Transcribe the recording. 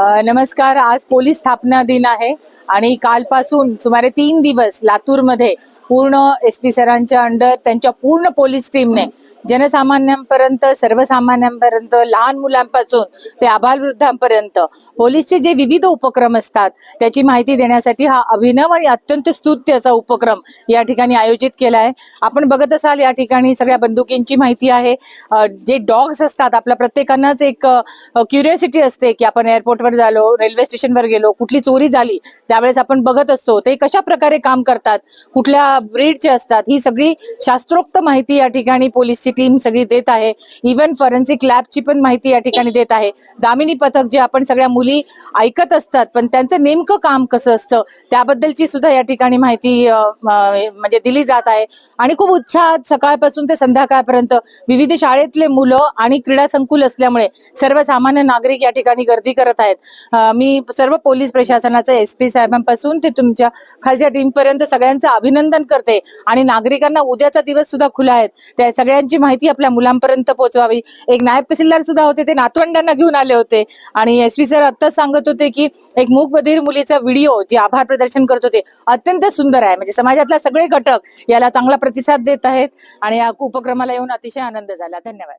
नमस्कार. आज पोलीस स्थापना दिन आहे आणि कालपासून सुमारे तीन दिवस लातूरमध्ये पूर्ण एस पी सरांच्या अंडर त्यांच्या पूर्ण पोलीस टीमने जनसामान्यांपर्यंत सर्वसामान्यांपर्यंत लहान मुलांपासून ते आबालवृद्धांपर्यंत पोलीसचे जे विविध उपक्रम असतात त्याची माहिती देण्यासाठी हा अभिनव आणि अत्यंत स्तुत्य असा उपक्रम या ठिकाणी आयोजित केला आहे. आपण बघत असाल या ठिकाणी सगळ्या बंदुकींची माहिती आहे. जे डॉग्स असतात आपल्या प्रत्येकांनाच एक क्युरियोसिटी असते की आपण एअरपोर्टवर झालो रेल्वे स्टेशनवर गेलो कुठली चोरी झाली त्यावेळेस आपण बघत असतो. ते कशा प्रकारे काम करतात कुठल्या ब्रीडचे असतात ही सगळी शास्त्रोक्त माहिती या ठिकाणी पोलीसची टीम सगळी देत आहे. इव्हन फॉरेन्सिक लॅबची पण माहिती या ठिकाणी देत आहे. दामिनी पथक जे आपण सगळ्या मुली ऐकत असतात पण त्यांचं नेमकं काम कसं असतं त्याबद्दलची सुद्धा या ठिकाणी माहिती म्हणजे दिली जात आहे. आणि खूप उत्साहात सकाळपासून ते संध्याकाळपर्यंत विविध शाळेतले मुलं आणि क्रीडा संकुल असल्यामुळे सर्वसामान्य नागरिक या ठिकाणी गर्दी करत आहेत. मी सर्व पोलीस प्रशासनाचं एस पी साहेबांपासून ते तुमच्या खालच्या टीमपर्यंत सगळ्यांचं अभिनंदन करते. आणि नागरिकांना उद्याचा दिवस सुद्धा खुला आहेत त्या सगळ्यांची माहिती आपल्या मुलांपर्यंत पोहोचवावी. एक नायब तहसीलदार सुद्धा होते ते नातवंडांना घेऊन आले होते. आणि एस पी सर आत्ताच सांगत होते की एक मूकबधीर मुलीचा व्हिडिओ जे आभार प्रदर्शन करत होते अत्यंत सुंदर आहे. म्हणजे समाजातला सगळे घटक याला चांगला प्रतिसाद देत आहेत. आणि या उपक्रमाला येऊन अतिशय आनंद झाला. धन्यवाद.